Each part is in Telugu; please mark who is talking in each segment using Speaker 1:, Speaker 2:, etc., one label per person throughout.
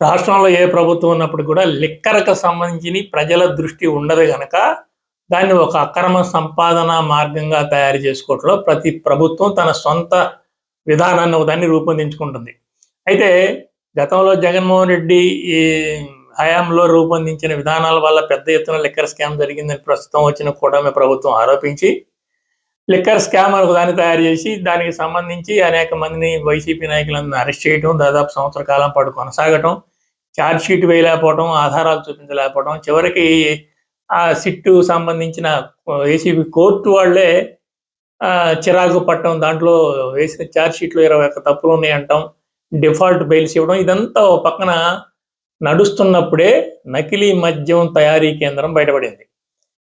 Speaker 1: రాష్ట్రంలో ఏ ప్రభుత్వం ఉన్నప్పుడు కూడా లిక్కర్కు సంబంధించి ప్రజల దృష్టి ఉండదు కనుక దాన్ని ఒక అక్రమ సంపాదన మార్గంగా తయారు చేసుకోవట్లో ప్రతి ప్రభుత్వం తన సొంత విధానాన్ని దాన్ని రూపొందించుకుంటుంది. అయితే గతంలో జగన్మోహన్ రెడ్డి ఈ హయాంలో రూపొందించిన విధానాల వల్ల పెద్ద ఎత్తున లిక్కర్ స్కామ్ జరిగిందని ప్రస్తుతం వచ్చిన కూటమి ప్రభుత్వం ఆరోపించి లిక్కర్ స్కామ్ అని దాన్ని తయారు చేసి దానికి సంబంధించి అనేక మందిని వైసీపీ నాయకులను అరెస్ట్ చేయడం దాదాపు సంవత్సర కాలం పాటు కొనసాగటం ఛార్జ్ షీట్ వేయలేకపోవడం ఆధారాలు చూపించలేకపోవడం చివరికి ఆ సిట్టు సంబంధించిన ఏసీబీ కోర్టు వాళ్ళే ఆ, చిరాకు పట్టడం దాంట్లో వేసిన ఛార్జ్ షీట్లో ఇరవై ఒక్క తప్పులు ఉన్నాయి అంటాం డిఫాల్ట్ బెయిల్స్ ఇవ్వడం ఇదంతా పక్కన నడుస్తున్నప్పుడే నకిలీ మద్యం తయారీ కేంద్రం బయటపడింది.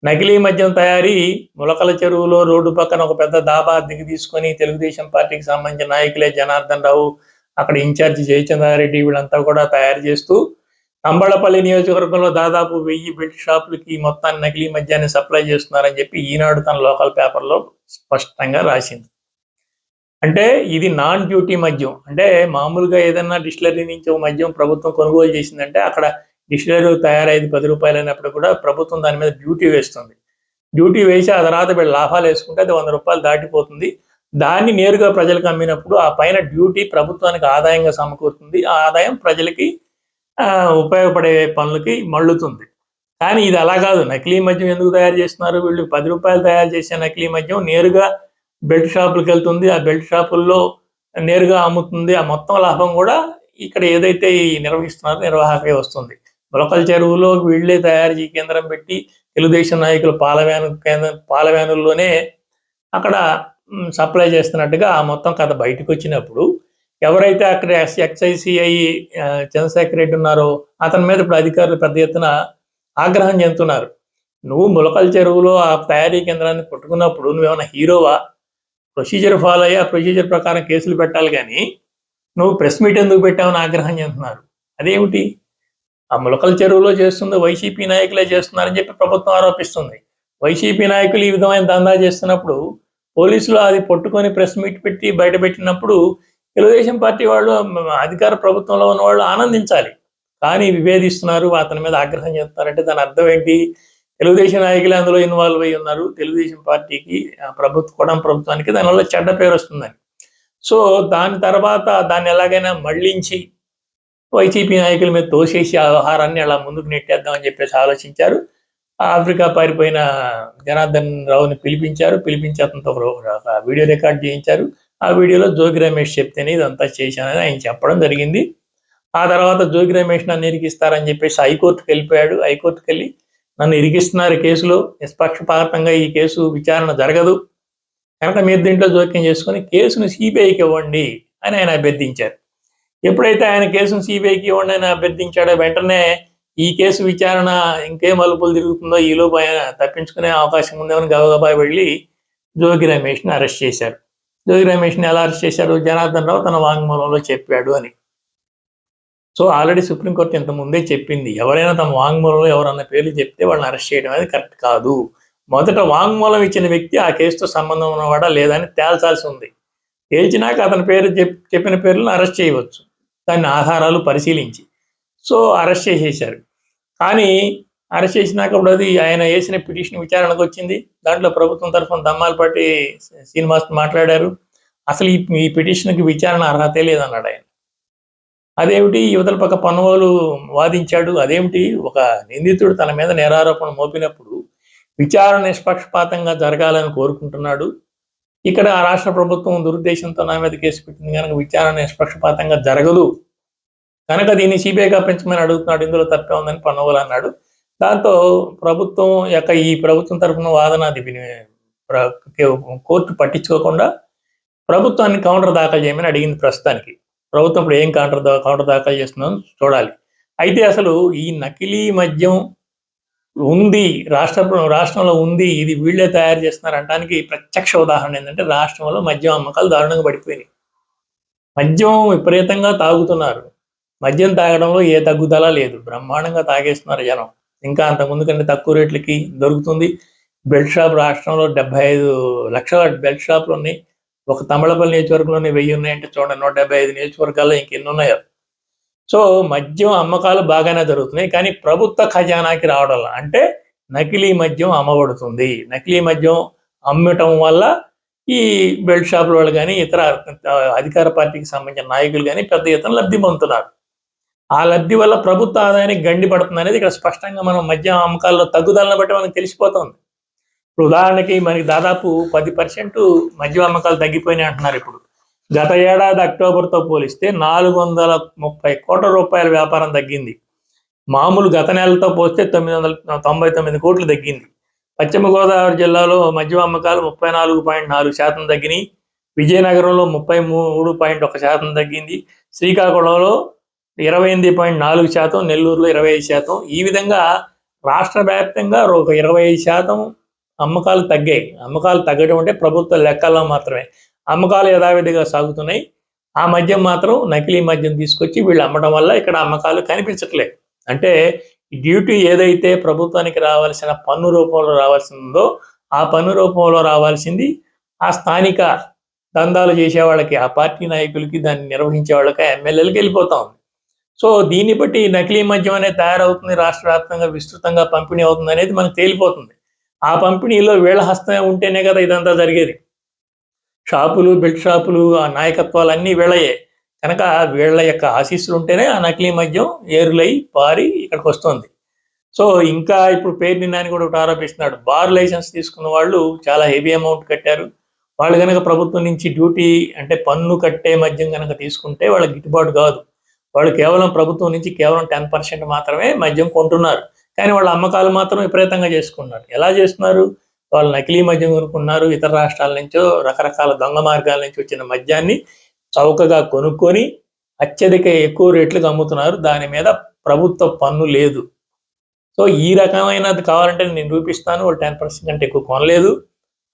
Speaker 1: నకిలీ మద్యం తయారీ ములకల చెరువులో రోడ్డు పక్కన ఒక పెద్ద దాబా దిగి తీసుకొని తెలుగుదేశం పార్టీకి సంబంధించిన నాయకులే జనార్దన్ రావు అక్కడ ఇన్ఛార్జి జయచంద్రారెడ్డి వీళ్ళంతా కూడా తయారు చేస్తూ అంబళపల్లి నియోజకవర్గంలో దాదాపు వెయ్యి బెల్ట్ షాపులకి మొత్తాన్ని నకిలీ మద్యాన్ని సప్లై చేస్తున్నారని చెప్పి ఈనాడు తన లోకల్ పేపర్లో స్పష్టంగా రాసింది. అంటే ఇది నాన్ డ్యూటీ మద్యం. అంటే మామూలుగా ఏదన్నా డిస్టిలరీ నుంచి ఒక మద్యం ప్రభుత్వం కొనుగోలు చేసిందంటే అక్కడ డిస్టిలరీ తయారైంది పది రూపాయలు అయినప్పుడు కూడా ప్రభుత్వం దాని మీద డ్యూటీ వేస్తుంది. డ్యూటీ వేసి ఆ తర్వాత వీళ్ళు లాభాలు వేసుకుంటే అది వంద రూపాయలు దాటిపోతుంది. దాన్ని నేరుగా ప్రజలకు అమ్మినప్పుడు ఆ పైన డ్యూటీ ప్రభుత్వానికి ఆదాయంగా సమకూరుతుంది. ఆ ఆదాయం ప్రజలకి ఉపయోగపడే పనులకి మళ్ళుతుంది. కానీ ఇది అలా కాదు. నకిలీ మద్యం ఎందుకు తయారు చేస్తున్నారు? వీళ్ళు పది రూపాయలు తయారు చేసే నకిలీ మద్యం నేరుగా బెల్ట్ షాపులకు వెళ్తుంది. ఆ బెల్ట్ షాపుల్లో నేరుగా అమ్ముతుంది. ఆ మొత్తం లాభం కూడా ఇక్కడ ఏదైతే ఈ నిర్వహిస్తున్నారో నిర్వాహకే వస్తుంది. మొలకల చెరువులో వీళ్ళే తయారు చేయ కేంద్రం పెట్టి తెలుగుదేశం నాయకులు పాలవ్యాను కేంద్ర పాలవ్యానుల్లోనే అక్కడ సప్లై చేస్తున్నట్టుగా ఆ మొత్తం కథ బయటకు వచ్చినప్పుడు ఎవరైతే అక్కడ ఎక్స్ఐసిఐ చంద్రశేఖర్ రెడ్డి ఉన్నారో అతని మీద ఇప్పుడు అధికారులు పెద్ద ఎత్తున ఆగ్రహం చెందుతున్నారు. నువ్వు ములకల చెరువులో ఆ తయారీ కేంద్రాన్ని పట్టుకున్నప్పుడు నువ్వేమైనా హీరోవా? ప్రొసీజర్ ఫాలో అయ్యి ఆ ప్రొసీజర్ ప్రకారం కేసులు పెట్టాలి కానీ నువ్వు ప్రెస్ మీట్ ఎందుకు పెట్టావని ఆగ్రహం చెందుతున్నారు. అదేమిటి? ఆ ములకల చెరువులో చేస్తుంది వైసీపీ నాయకులే చేస్తున్నారని చెప్పి ప్రభుత్వం ఆరోపిస్తుంది. వైసీపీ నాయకులు ఈ విధమైన దందా చేస్తున్నప్పుడు పోలీసులు అది పట్టుకొని ప్రెస్ మీట్ పెట్టి బయట పెట్టినప్పుడు తెలుగుదేశం పార్టీ వాళ్ళు అధికార ప్రభుత్వంలో ఉన్న వాళ్ళు ఆనందించాలి. కానీ విభేదిస్తున్నారు అతని మీద ఆగ్రహం చెప్తున్నారంటే దాని అర్థం ఏంటి? తెలుగుదేశం నాయకులు అందులో ఇన్వాల్వ్ అయి ఉన్నారు. తెలుగుదేశం పార్టీకి ప్రభుత్వం ప్రభుత్వ కూడా ప్రభుత్వానికి దానివల్ల చెడ్డ పేరు వస్తుందని. సో దాని తర్వాత దాన్ని ఎలాగైనా మళ్ళించి వైసీపీ నాయకుల మీద తోసేసి ఆ వ్యవహారాన్ని అలా ముందుకు నెట్టేద్దామని చెప్పేసి ఆలోచించారు. ఆఫ్రికా పారిపోయిన జనార్దన్ రావుని పిలిపించారు. పిలిపించి అతనితో ఒక వీడియో రికార్డ్ చేయించారు. ఆ వీడియోలో జోగి రమేష్ చెప్తేనే ఇదంతా చేశానని ఆయన చెప్పడం జరిగింది. ఆ తర్వాత జోగి రమేష్ నన్ను ఇరికిస్తారని చెప్పేసి హైకోర్టుకు వెళ్ళిపోయాడు. హైకోర్టుకు వెళ్ళి నన్ను ఇరికిస్తున్నారు కేసులో. నిష్పక్షపాతంగా ఈ కేసు విచారణ జరగదు. కనుక మీరు దీంట్లో జోక్యం చేసుకొని కేసును సిబిఐకి ఇవ్వండి అని ఆయన అభ్యర్థించారు. ఎప్పుడైతే ఆయన కేసును సిబిఐకి ఇవ్వండి అని అభ్యర్థించాడో వెంటనే ఈ కేసు విచారణ ఇంకే మలుపులు తిరుగుతుందో ఈలోపు ఆయన తప్పించుకునే అవకాశం ఉందేమని గబగబా వెళ్ళి జోగి రమేష్ని అరెస్ట్ చేశారు. జోగి రమేష్ని ఎలా అరెస్ట్ చేశారు? జనార్దన్ రావు తన వాంగ్మూలంలో చెప్పాడు అని. సో ఆల్రెడీ సుప్రీంకోర్టు ఇంత ముందే చెప్పింది. ఎవరైనా తమ వాంగ్మూలంలో ఎవరన్నా పేర్లు చెప్తే వాళ్ళని అరెస్ట్ చేయడం అనేది కరెక్ట్ కాదు. మొదట వాంగ్మూలం ఇచ్చిన వ్యక్తి ఆ కేసుతో సంబంధం ఉన్నవాడా లేదా అని తేల్చాల్సి ఉంది. తేల్చినాక అతని పేరు చెప్పిన పేర్లను అరెస్ట్ చేయవచ్చు. దాన్ని ఆధారాలు పరిశీలించి. సో అరెస్ట్ చేసేసారు కానీ అరెస్ట్ చేసినాక అది ఆయన వేసిన పిటిషన్ విచారణకు వచ్చింది. దాంట్లో ప్రభుత్వం తరఫున దమ్మాలపాటి శ్రీనివాస్ మాట్లాడారు. అసలు ఈ పిటిషన్కి విచారణ అర్హతే లేదన్నాడు ఆయన. అదేమిటి? యువతల పక్క పన్నువాలు వాదించాడు. అదేమిటి? ఒక నిందితుడు తన మీద నేరారోపణ మోపినప్పుడు విచారణ నిష్పక్షపాతంగా జరగాలని కోరుకుంటున్నాడు. ఇక్కడ రాష్ట్ర ప్రభుత్వం దురుద్దేశంతో నా మీద కేసు పెట్టింది కనుక విచారణ నిష్పక్షపాతంగా జరగదు. కనుక దీన్ని సిబిఐగా పెంచమని అడుగుతున్నాడు. ఇందులో తప్పే ఉందని పన్నోగులు అన్నాడు. దాంతో ప్రభుత్వం యొక్క ఈ ప్రభుత్వం తరఫున వాదన అది కోర్టు పట్టించుకోకుండా ప్రభుత్వాన్ని కౌంటర్ దాఖలు చేయమని అడిగింది ప్రస్తుతానికి. ప్రభుత్వం ఇప్పుడు ఏం కౌంటర్ కౌంటర్ దాఖలు చేస్తుందో చూడాలి. అయితే అసలు ఈ నకిలీ మద్యం ఉంది రాష్ట్ర రాష్ట్రంలో ఉంది ఇది వీళ్ళే తయారు చేస్తున్నారు అనడానికి ప్రత్యక్ష ఉదాహరణ ఏంటంటే రాష్ట్రంలో మద్యం అమ్మకాలు దారుణంగా పడిపోయినాయి. మద్యం విపరీతంగా తాగుతున్నారు. మద్యం తాగడంలో ఏ తగ్గుదల లేదు. బ్రహ్మాండంగా తాగేస్తున్నారు జనం. ఇంకా అంతకుముందు కంటే తక్కువ రేట్లకి దొరుకుతుంది. బెల్ట్ షాప్ రాష్ట్రంలో డెబ్బై ఐదు లక్షల బెల్ట్ షాపులు ఉన్నాయి ఒక తమిళపల్లి నియోజకవర్గంలోనే వెయ్యి ఉన్నాయంటే చూడండి నూట డెబ్బై ఐదు నియోజకవర్గాల్లో ఇంకెన్ని ఉన్నాయో. సో మద్యం అమ్మకాలు బాగానే జరుగుతున్నాయి కానీ ప్రభుత్వ ఖజానాకి రావడం వల్ల అంటే నకిలీ మద్యం అమ్మబడుతుంది. నకిలీ మద్యం అమ్మటం వల్ల ఈ బెల్ట్ షాపుల వాళ్ళు కానీ ఇతర అధికార పార్టీకి సంబంధించిన నాయకులు కానీ పెద్ద ఎత్తున లబ్ధి పొందుతున్నారు. ఆ లబ్ధి వల్ల ప్రభుత్వ ఆదాయానికి గండి పడుతుంది అనేది ఇక్కడ స్పష్టంగా మనం మద్యం అమ్మకాల్లో తగ్గుదలను బట్టి మనకు తెలిసిపోతుంది. ఇప్పుడు ఉదాహరణకి మనకి దాదాపు పది పర్సెంట్ మద్యం అమ్మకాలు తగ్గిపోయినాయి అంటున్నారు ఇప్పుడు. గత ఏడాది అక్టోబర్తో పోలిస్తే నాలుగు వందల ముప్పై కోట్ల రూపాయల వ్యాపారం తగ్గింది. మామూలు గత నెలతో పోస్తే తొమ్మిది వందల తొంభై తొమ్మిది కోట్లు తగ్గింది. పశ్చిమ గోదావరి జిల్లాలో మద్యం అమ్మకాలు ముప్పై నాలుగు పాయింట్ నాలుగు శాతం తగ్గినాయి. విజయనగరంలో ముప్పై మూడు పాయింట్ ఒక శాతం తగ్గింది. శ్రీకాకుళంలో ఇరవై ఎనిమిది పాయింట్ నాలుగు శాతం నెల్లూరులో ఇరవై ఐదు శాతం. ఈ విధంగా రాష్ట్ర వ్యాప్తంగా ఒక ఇరవై ఐదు శాతం అమ్మకాలు తగ్గాయి. అమ్మకాలు తగ్గడం అంటే ప్రభుత్వ లెక్కల్లో మాత్రమే. అమ్మకాలు యథావిధిగా సాగుతున్నాయి. ఆ మద్యం మాత్రం నకిలీ మద్యం తీసుకొచ్చి వీళ్ళు అమ్మడం వల్ల ఇక్కడ అమ్మకాలు కనిపించట్లేదు. అంటే డ్యూటీ ఏదైతే ప్రభుత్వానికి రావాల్సిన పన్ను రూపంలో రావాల్సిందో ఆ పన్ను రూపంలో రావాల్సింది ఆ స్థానిక దందాలు చేసే వాళ్ళకి ఆ పార్టీ నాయకులకి దాన్ని నిర్వహించే వాళ్ళకి ఎమ్మెల్యేలకి వెళ్ళిపోతా ఉంది. సో దీన్ని బట్టి నకిలీ మద్యం అనేది తయారవుతుంది రాష్ట్ర వ్యాప్తంగా విస్తృతంగా పంపిణీ అవుతుంది అనేది మనకు తేలిపోతుంది. ఆ పంపిణీలో వీళ్ళ హస్తమే ఉంటేనే కదా ఇదంతా జరిగేది. షాపులు బెల్ట్ షాపులు ఆ నాయకత్వాలు అన్నీ వీళ్ళయే. కనుక వీళ్ళ యొక్క ఆశీస్సులు ఉంటేనే ఆ నకిలీ మద్యం ఏరులై పారి ఇక్కడికి వస్తుంది సో ఇంకా ఇప్పుడు పేరు నిన్నాని కూడా ఒకటి ఆరోపిస్తున్నాడు. బార్ లైసెన్స్ తీసుకున్న వాళ్ళు చాలా హెవీ అమౌంట్ కట్టారు. వాళ్ళు కనుక ప్రభుత్వం నుంచి డ్యూటీ అంటే పన్ను కట్టే మద్యం కనుక తీసుకుంటే వాళ్ళకి గిట్టుబాటు కాదు. వాళ్ళు కేవలం ప్రభుత్వం నుంచి కేవలం టెన్ పర్సెంట్ మాత్రమే మద్యం కొంటున్నారు. కానీ వాళ్ళ అమ్మకాలు మాత్రం విపరీతంగా చేసుకున్నారు ఎలా చేస్తున్నారు? వాళ్ళు నకిలీ మద్యం కొనుక్కున్నారు. ఇతర రాష్ట్రాల నుంచో రకరకాల దొంగ మార్గాల నుంచి వచ్చిన మద్యాన్ని చౌకగా కొనుక్కొని అత్యధిక ఎక్కువ రేట్లకు అమ్ముతున్నారు. దాని మీద ప్రభుత్వ పన్ను లేదు. సో ఈ రకమైనది కావాలంటే నేను చూపిస్తాను వాళ్ళు టెన్ పర్సెంట్ కంటే ఎక్కువ కొనలేదు.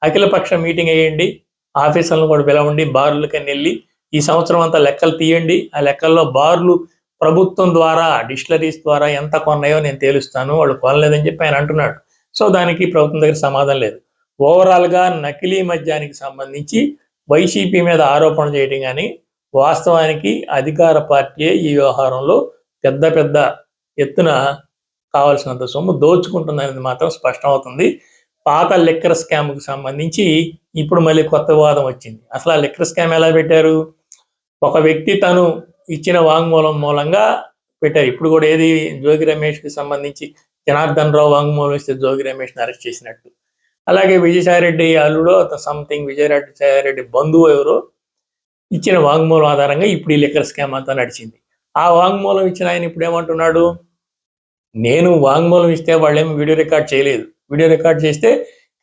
Speaker 1: అఖిలపక్ష మీటింగ్ వేయండి ఆఫీసులను కూడా పిలవండి. బార్లకని వెళ్ళి ఈ సంవత్సరం అంతా లెక్కలు తీయండి. ఆ లెక్కల్లో బార్లు ప్రభుత్వం ద్వారా డిస్టిలరీస్ ద్వారా ఎంత కొన్నాయో నేను తేలుస్తాను. వాళ్ళు కొనలేదని చెప్పి ఆయన అంటున్నాడు. సో దానికి ప్రభుత్వం దగ్గర సమాధానం లేదు. ఓవరాల్గా నకిలీ మద్యానికి సంబంధించి వైసీపీ మీద ఆరోపణ చేయడం కానీ వాస్తవానికి అధికార పార్టీయే ఈ వ్యవహారంలో పెద్ద పెద్ద ఎత్తున కావాల్సినంత సొమ్ము దోచుకుంటుందనేది మాత్రం స్పష్టమవుతుంది. పాత లెక్కర్ స్కామ్కి సంబంధించి ఇప్పుడు మళ్ళీ కొత్త వివాదం వచ్చింది. అసలు ఆ లెక్కర్ స్కామ్ ఎలా పెట్టారు? ఒక వ్యక్తి తను ఇచ్చిన వాంగ్మూలం మూలంగా పెట్టారు. ఇప్పుడు కూడా ఏది? జోగి రమేష్కి సంబంధించి జనార్దన్ రావు వాంగ్మూలం ఇస్తే జోగి రమేష్ని అరెస్ట్ చేసినట్టు. అలాగే విజయసాయిరెడ్డి అల్లుడో సంథింగ్ విజయరెడ్డి బంధువు ఎవరో ఇచ్చిన వాంగ్మూలం ఆధారంగా ఇప్పుడు ఈ లెక్కర్ స్కామ్ అంతా నడిచింది. ఆ వాంగ్మూలం ఇచ్చిన ఆయన ఇప్పుడు ఏమంటున్నాడు? నేను వాంగ్మూలం ఇస్తే వాళ్ళేమి వీడియో రికార్డ్ చేయలేదు. వీడియో రికార్డ్ చేస్తే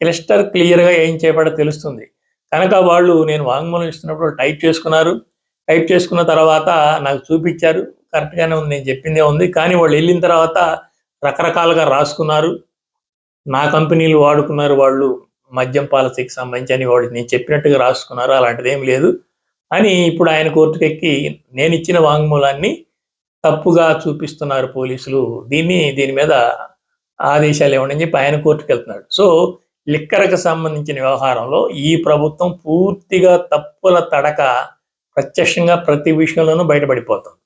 Speaker 1: క్లిస్టర్ క్లియర్గా ఏం చేయబడో తెలుస్తుంది. కనుక వాళ్ళు నేను వాంగ్మూలం ఇస్తున్నప్పుడు టైప్ చేసుకున్నారు. టైప్ చేసుకున్న తర్వాత నాకు చూపించారు. కరెక్ట్గానే ఉంది నేను చెప్పిందే ఉంది. కానీ వాళ్ళు వెళ్ళిన తర్వాత రకరకాలుగా రాసుకున్నారు. నా కంపెనీలు వాడుకున్నారు వాళ్ళు మద్యం పాలసీకి సంబంధించి అని వాడు నేను చెప్పినట్టుగా రాసుకున్నారు అలాంటిది ఏం లేదు. అని ఇప్పుడు ఆయన కోర్టుకెక్కి నేను ఇచ్చిన వాంగ్మూలాన్ని తప్పుగా చూపిస్తున్నారు పోలీసులు. దీన్ని దీని మీద ఆదేశాలు ఇవ్వండి అని చెప్పి ఆయన కోర్టుకు వెళ్తున్నాడు. సో లిక్కరకు సంబంధించిన వ్యవహారంలో ఈ ప్రభుత్వం పూర్తిగా తప్పుల తడక ప్రత్యక్షంగా ప్రతి విషయంలోనూ బయటపడిపోతుంది